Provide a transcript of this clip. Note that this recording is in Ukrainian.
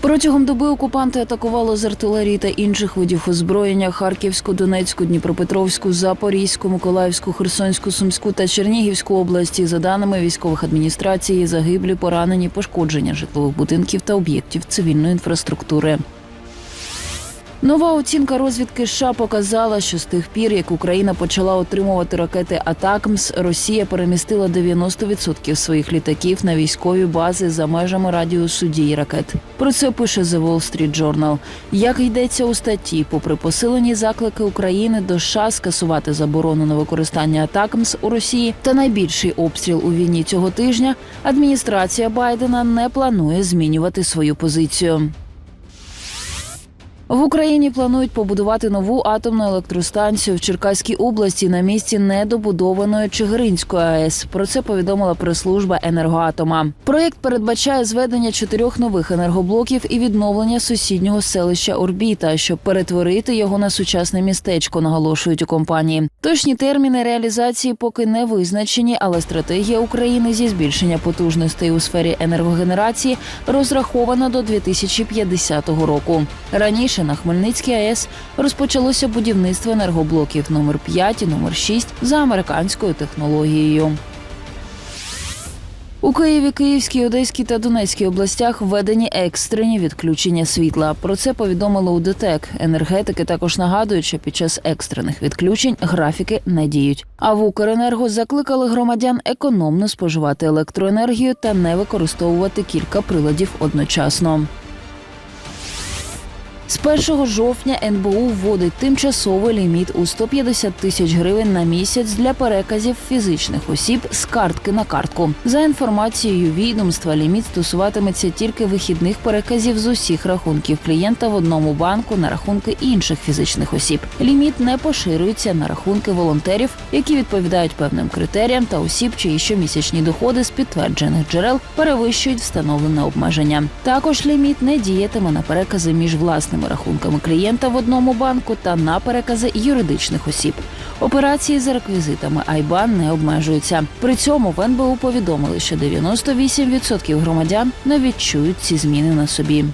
Протягом доби окупанти атакували з артилерії та інших видів озброєння Харківську, Донецьку, Дніпропетровську, Запорізьку, Миколаївську, Херсонську, Сумську та Чернігівську області. За даними військових адміністрацій, загиблі, поранені, пошкодження житлових будинків та об'єктів цивільної інфраструктури. Нова оцінка розвідки США показала, що з тих пір, як Україна почала отримувати ракети Атакмс, Росія перемістила 90% своїх літаків на військові бази за межами радіусу дії ракет. Про це пише The Wall Street Journal. Як йдеться у статті, попри посилені заклики України до США скасувати заборону на використання Атакмс у Росії та найбільший обстріл у війні цього тижня, адміністрація Байдена не планує змінювати свою позицію. В Україні планують побудувати нову атомну електростанцію в Черкаській області на місці недобудованої Чигиринської АЕС. Про це повідомила прес-служба енергоатома. Проєкт передбачає зведення чотирьох нових енергоблоків і відновлення сусіднього селища Орбіта, щоб перетворити його на сучасне містечко. Наголошують у компанії. Точні терміни реалізації поки не визначені, але стратегія України зі збільшення потужностей у сфері енергогенерації розрахована до 2050 року. Раніше на Хмельницькій АЕС розпочалося будівництво енергоблоків номер 5 і номер 6 за американською технологією. У Києві, Київській, Одеській та Донецькій областях введені екстрені відключення світла. Про це повідомили у ДТЕК. Енергетики також нагадують, що під час екстрених відключень графіки не діють. А в Укренерго закликали громадян економно споживати електроенергію та не використовувати кілька приладів одночасно. З 1 жовтня НБУ вводить тимчасовий ліміт у 150 тисяч гривень на місяць для переказів фізичних осіб з картки на картку. За інформацією відомства, ліміт стосуватиметься тільки вихідних переказів з усіх рахунків клієнта в одному банку на рахунки інших фізичних осіб. Ліміт не поширюється на рахунки волонтерів, які відповідають певним критеріям та осіб, чиї щомісячні доходи з підтверджених джерел перевищують встановлене обмеження. Також ліміт не діятиме на перекази між власними рахунками клієнта в одному банку та на перекази юридичних осіб. Операції за реквізитами Айбан не обмежуються. При цьому в НБУ повідомили, що 98% громадян не відчують ці зміни на собі.